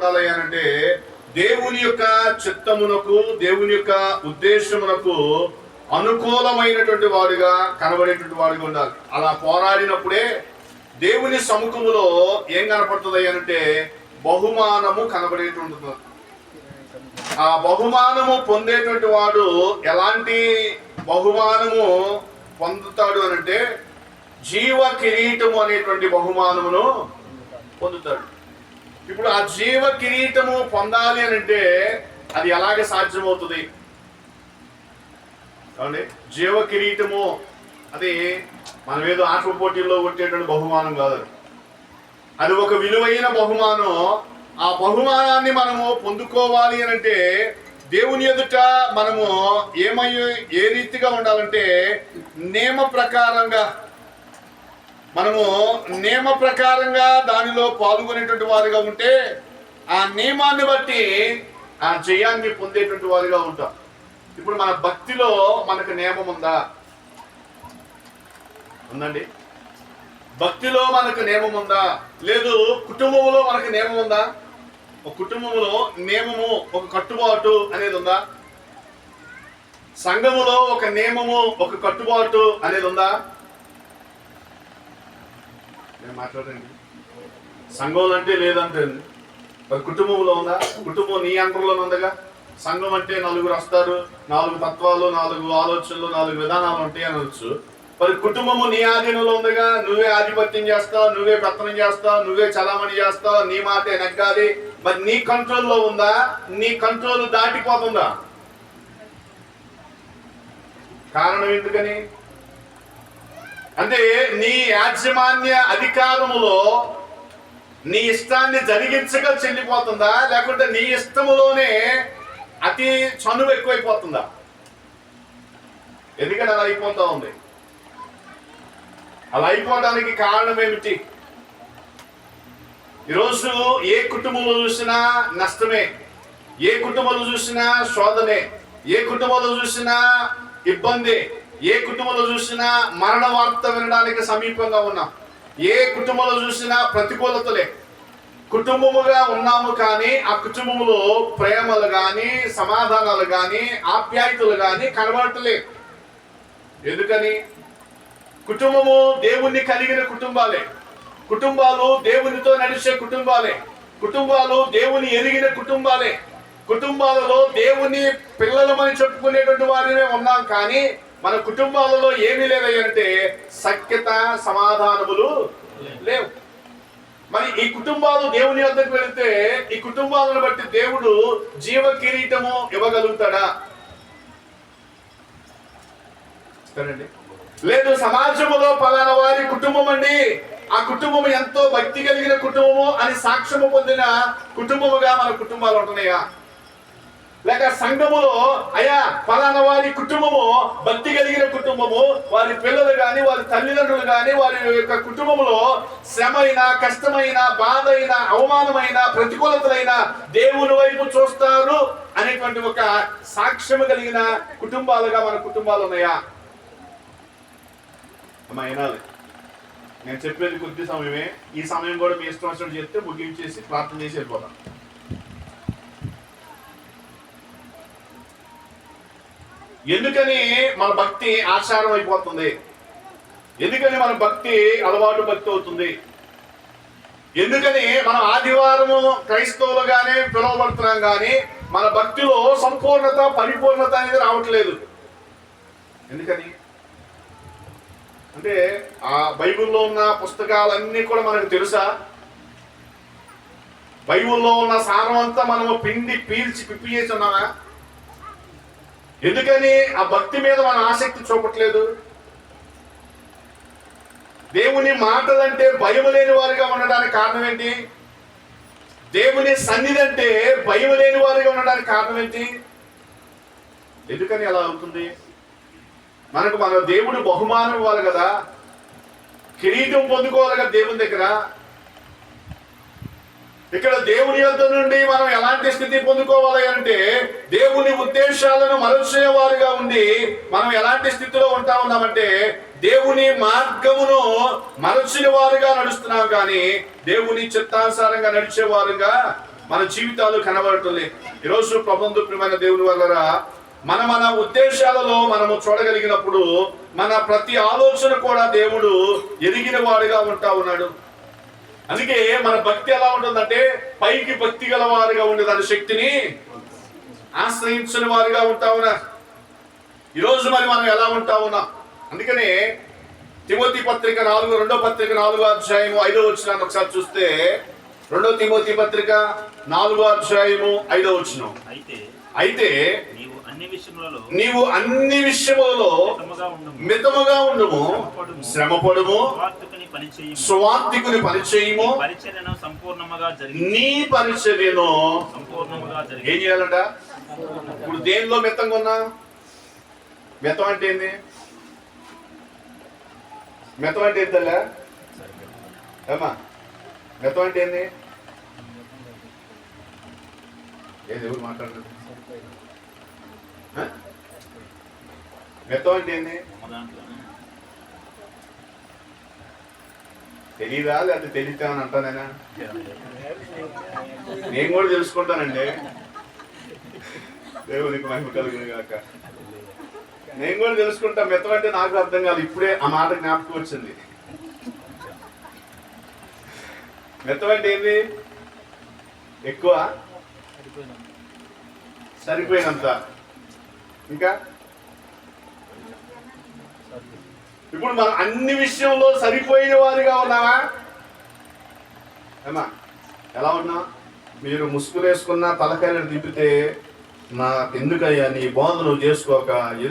ఉండాలి అంటే దేవుని యొక్క చిత్తమునకు దేవుని యొక్క ఉద్దేశమునకు అనుకూలమైనటువంటి వాడుగా కనబడేటువంటి వాడుగా ఉండాలి. అలా పోరాడినప్పుడే దేవుని సముఖములో ఏం కనపడుతుంది అంటే బహుమానము కనబడేటువంటి ఆ బహుమానము పొందేటువంటి వాడు ఎలాంటి బహుమానము పొందుతాడు అని అంటే జీవ కిరీటము అనేటువంటి బహుమానమును పొందుతాడు. ఇప్పుడు ఆ జీవ కిరీటము పొందాలి అని అంటే అది ఎలాగ సాధ్యమవుతుంది? ఏమండి? జీవ కిరీటము అది మనం ఏదో ఆటల పోటీల్లో కొట్టేటువంటి బహుమానం కాదు అది. అది ఒక విలువైన బహుమానం. ఆ బహుమానాన్ని మనము పొందుకోవాలి అని అంటే దేవుని ఎదుట మనము ఏమై ఏ రీతిగా ఉండాలంటే నియమ ప్రకారంగా మనము నియమ ప్రకారంగా దానిలో పాల్గొనేటువంటి వారిగా ఉంటే ఆ నియమాన్ని బట్టి ఆ జయాన్ని పొందేటువంటి వారిగా ఉంటాం. ఇప్పుడు మన భక్తిలో మనకు నియమం ఉందా? ఉందండి. భక్తిలో మనకు నియమం ఉందా? లేదు కుటుంబంలో మనకు నియమం ఉందా? ఒక కుటుంబంలో నియమము ఒక కట్టుబాటు అనేది ఉందా? సంఘములో ఒక నియమము ఒక కట్టుబాటు అనేది ఉందా? నేను మాట్లాడండి సంఘం అంటే లేదంటే మరి కుటుంబంలో ఉందా? కుటుంబం నీ అంటర్లోనే ఉందిగా? సంఘం అంటే నలుగురు వస్తారు నాలుగు తత్వాలు నాలుగు ఆలోచనలు నాలుగు విధానాలు ఉంటాయి అనొచ్చు. మరి కుటుంబము నీ ఆధీనంలో ఉందిగా? నువ్వే ఆధిపత్యం చేస్తావు నువ్వే పెత్తనం చేస్తావు నువ్వే చలామణి చేస్తావు నీ మాటే నెగ్గాలి. మరి నీ కంట్రోల్లో ఉందా? నీ కంట్రోల్ దాటిపోతుందా? కారణం ఎందుకని? అంటే నీ యాజమాన్య అధికారములో నీ ఇష్టాన్ని జరిగించగా చెల్లిపోతుందా? లేకుంటే నీ ఇష్టములోనే అతి చనువు ఎక్కువైపోతుందా? ఎందుకని అలా అయిపోతా ఉంది? అలా అయిపోవడానికి కారణం ఏమిటి? ఈరోజు ఏ కుటుంబంలో చూసినా నష్టమే ఏ కుటుంబంలో చూసినా శోధనే ఏ కుటుంబంలో చూసినా ఇబ్బంది ఏ కుటుంబంలో చూసినా మరణ వార్త వినడానికి సమీపంగా ఉన్నాం. ఏ కుటుంబంలో చూసినా ప్రతికూలతలే కుటుంబముగా ఉన్నాము కానీ ఆ కుటుంబంలో ప్రేమలు కానీ సమాధానాలు కానీ ఆప్యాయతలు కానీ కనబడటలే ఎందుకని? కుటుంబము దేవుణ్ణి కలిగిన కుటుంబాలే. కుటుంబాలు దేవునితో నడిచే కుటుంబాలే. కుటుంబాలు దేవుని ఎరిగిన కుటుంబాలే. కుటుంబాలలో దేవుని పిల్లలమని చెప్పుకునేటువంటి వారినే ఉన్నాం కానీ మన కుటుంబాలలో ఏమీ లేవంటే సఖ్యత సమాధానములు లేవు. మరి ఈ కుటుంబాలు దేవుని వద్దకు వెళితే ఈ కుటుంబాలను బట్టి దేవుడు జీవ కిరీటము ఇవ్వగలుగుతాడా? లేదు సమాజములో పలానా వారి కుటుంబం అండి ఆ కుటుంబం ఎంతో భక్తి కలిగిన కుటుంబము అని సాక్ష్యము పొందిన కుటుంబముగా మన కుటుంబాలు ఉంటున్నాయా? లేక సంఘములో అయా ఫలానా వారి కుటుంబము భక్తి కలిగిన కుటుంబము వారి పిల్లలు కానీ వారి తల్లిదండ్రులు కానీ వారి యొక్క కుటుంబంలో శ్రమైన కష్టమైన బాధ అయిన అవమానమైన ప్రతికూలతలైన దేవుని వైపు చూస్తారు అనేటువంటి ఒక సాక్ష్యము కలిగిన కుటుంబాలుగా మన కుటుంబాలు ఉన్నాయా? అమ్మా వినాలి. నేను చెప్పేది కొద్ది సమయమే. ఈ సమయం కూడా మీ ఇష్టం వచ్చినట్టు చెప్తే ముగించేసి ప్రార్థన చేసి వెళ్ళిపోతాను ఎందుకని మన భక్తి ఆచారం అయిపోతుంది? ఎందుకని మన భక్తి అలవాటు భక్తి అవుతుంది? ఎందుకని మనం ఆదివారము క్రైస్తవులుగానే పిలువబడుతున్నాం కానీ మన భక్తిలో సంపూర్ణత పరిపూర్ణత అనేది రావట్లేదు. ఎందుకని? అంటే ఆ బైబిల్లో ఉన్న పుస్తకాలన్నీ కూడా మనకు తెలుసా? బైబిల్లో ఉన్న సారం అంతా మనము పిండి పీల్చి పిప్పి చేసి ఉన్నామా? ఎందుకని ఆ భక్తి మీద మన ఆసక్తి చూపట్లేదు? దేవుని మాటలంటే భయం లేని వారిగా ఉండడానికి కారణం ఏంటి? దేవుని సన్నిధి అంటే భయం లేని వారిగా ఉండడానికి కారణం ఏంటి? ఎందుకని అలా అవుతుంది? మనకు మన దేవుడు బహుమానం ఇవ్వాలి కదా? కిరీటం పొందుకోవాలి కదా దేవుని దగ్గర? ఇక్కడ దేవుని యొద్ నుండి మనం ఎలాంటి స్థితి పొందుకోవాలి అంటే దేవుని ఉద్దేశాలను మరచేవారుగా ఉండి మనం ఎలాంటి స్థితిలో ఉంటా ఉన్నామంటే దేవుని మార్గమును మరచిన వారుగా నడుస్తున్నాం కానీ దేవుని చిత్తానుసారంగా నడిచే వారుగా మన జీవితాలు కనబడటలే ఈరోజు ప్రబంధుప్రియమైన దేవుని వల్ల మన మన ఉద్దేశాలలో మనము చూడగలిగినప్పుడు మన ప్రతి ఆలోచన కూడా దేవుడు ఎరిగిన వాడిగా ఉంటా ఉన్నాడు. అందుకే మన భక్తి ఎలా ఉంటుందంటే పైకి భక్తి గల వారిగా ఉండే దాని శక్తిని ఆశ్రయించిన వారిగా ఉంటా ఉన్నారు ఈరోజు మరి మనం ఎలా ఉంటా ఉన్నాం? అందుకనే తిమోతి పత్రిక నాలుగు రెండో పత్రిక నాలుగో అధ్యాయము ఐదో వచ్చినాన్ని ఒకసారి చూస్తే రెండో తిమోతి పత్రిక నాలుగో అధ్యాయము ఐదో వచ్చిన అయితే అయితే నీవు అన్ని విషయములలో మితముగా ఉండుము. శ్రమపడుము. స్వార్థకుని పరిచయము. నీ పరిచర్యను ఏం చేయాలంట? ఇప్పుడు దేనిలో మితంగా ఉన్నా? మితం అంటే ఏంది? మితం అంటే ఏంటి తల్లా? ఏమా మితం అంటే ఏంది? ఏది ఎవరు మాట్లాడలేదు? మితం అంటే ఏంది దాంట్లోనే తెలీదా లేకపోతే తెలియతామని అంటానేనా నేను కూడా తెలుసుకుంటానండి దేవునికి మహిమ కలుగును కాక నేను కూడా తెలుసుకుంటా మితం అంటే నాకు అర్థం కాదు ఇప్పుడే ఆ మాట జ్ఞాపకం వచ్చింది మెత్తం అంటే ఏంది ఎక్కువ సరిపోయినంత ఇంకా? ఇప్పుడు మనం అన్ని విషయంలో సరిపోయిన వారిగా ఉన్నావా? ఏమా ఎలా ఉన్నా మీరు ముసుగులేసుకున్న తలకాయలు తిప్పితే నాకెందుకయ్యా నీ బోధ నువ్వు చేసుకోక